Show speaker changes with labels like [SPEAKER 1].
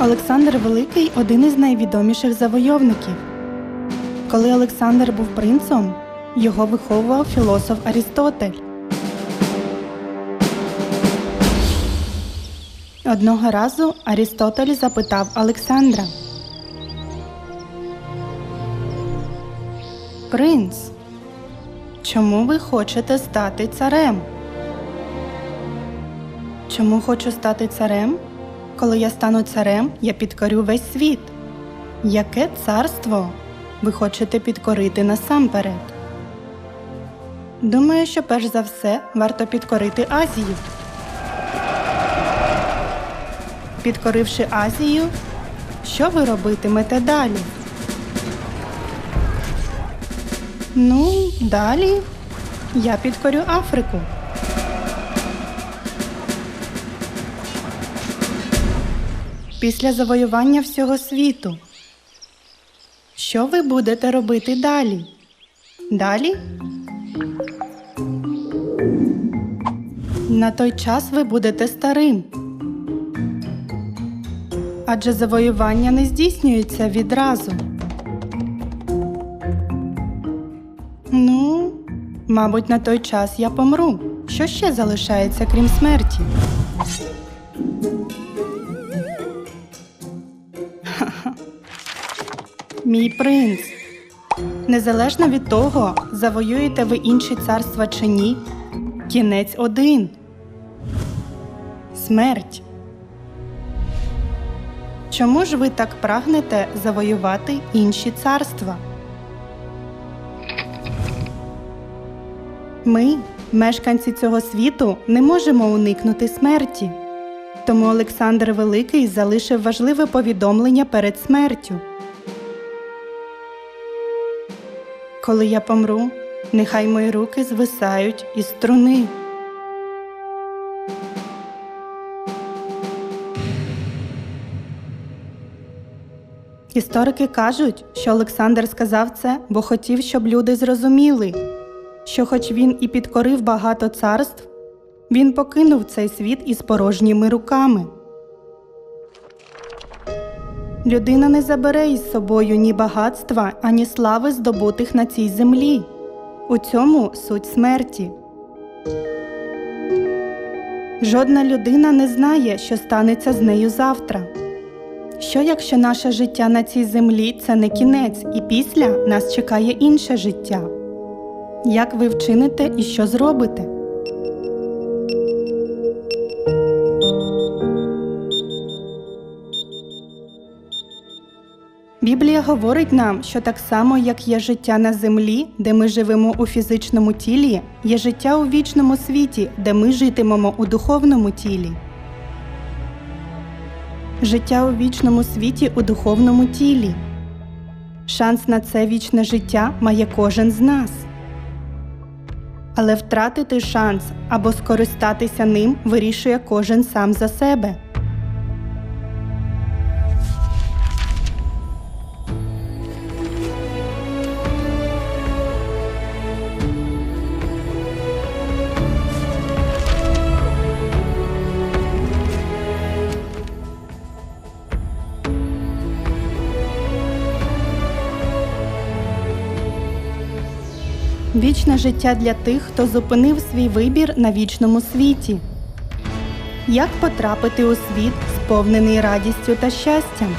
[SPEAKER 1] Олександр Великий один із найвідоміших завойовників. Коли Олександр був принцем, його виховував філософ Арістотель. Одного разу Арістотель запитав Олександра. Принц, чому ви хочете стати царем? Чому хочу стати царем? Коли я стану царем, я підкорю весь світ. Яке царство ви хочете підкорити насамперед? Думаю, що перш за все варто підкорити Азію. Підкоривши Азію, що ви робитимете далі? Ну, далі я підкорю Африку. Після завоювання всього світу. Що ви будете робити далі? Далі? На той час ви будете старим. Адже завоювання не здійснюється відразу. Ну, мабуть, на той час я помру. Що ще залишається, крім смерті? Мій принц. Незалежно від того, завоюєте ви інші царства чи ні, кінець один. Смерть. Чому ж ви так прагнете завоювати інші царства? Ми, мешканці цього світу, не можемо уникнути смерті. Тому Олександр Великий залишив важливе повідомлення перед смертю. Коли я помру, нехай мої руки звисають із струни. Історики кажуть, що Олександр сказав це, бо хотів, щоб люди зрозуміли, що, хоч він і підкорив багато царств, він покинув цей світ із порожніми руками. Людина не забере із собою ні багатства, ані слави, здобутих на цій землі. У цьому суть смерті. Жодна людина не знає, що станеться з нею завтра. Що якщо наше життя на цій землі це не кінець, і після нас чекає інше життя? Як ви вчините і що зробите? Біблія говорить нам, що так само, як є життя на землі, де ми живемо у фізичному тілі, є життя у вічному світі, де ми житимемо у духовному тілі. Життя у вічному світі у духовному тілі. Шанс на це вічне життя має кожен з нас. Але втратити шанс або скористатися ним вирішує кожен сам за себе. Вічне життя для тих, хто зупинив свій вибір на вічному світі. Як потрапити у світ, сповнений радістю та щастям?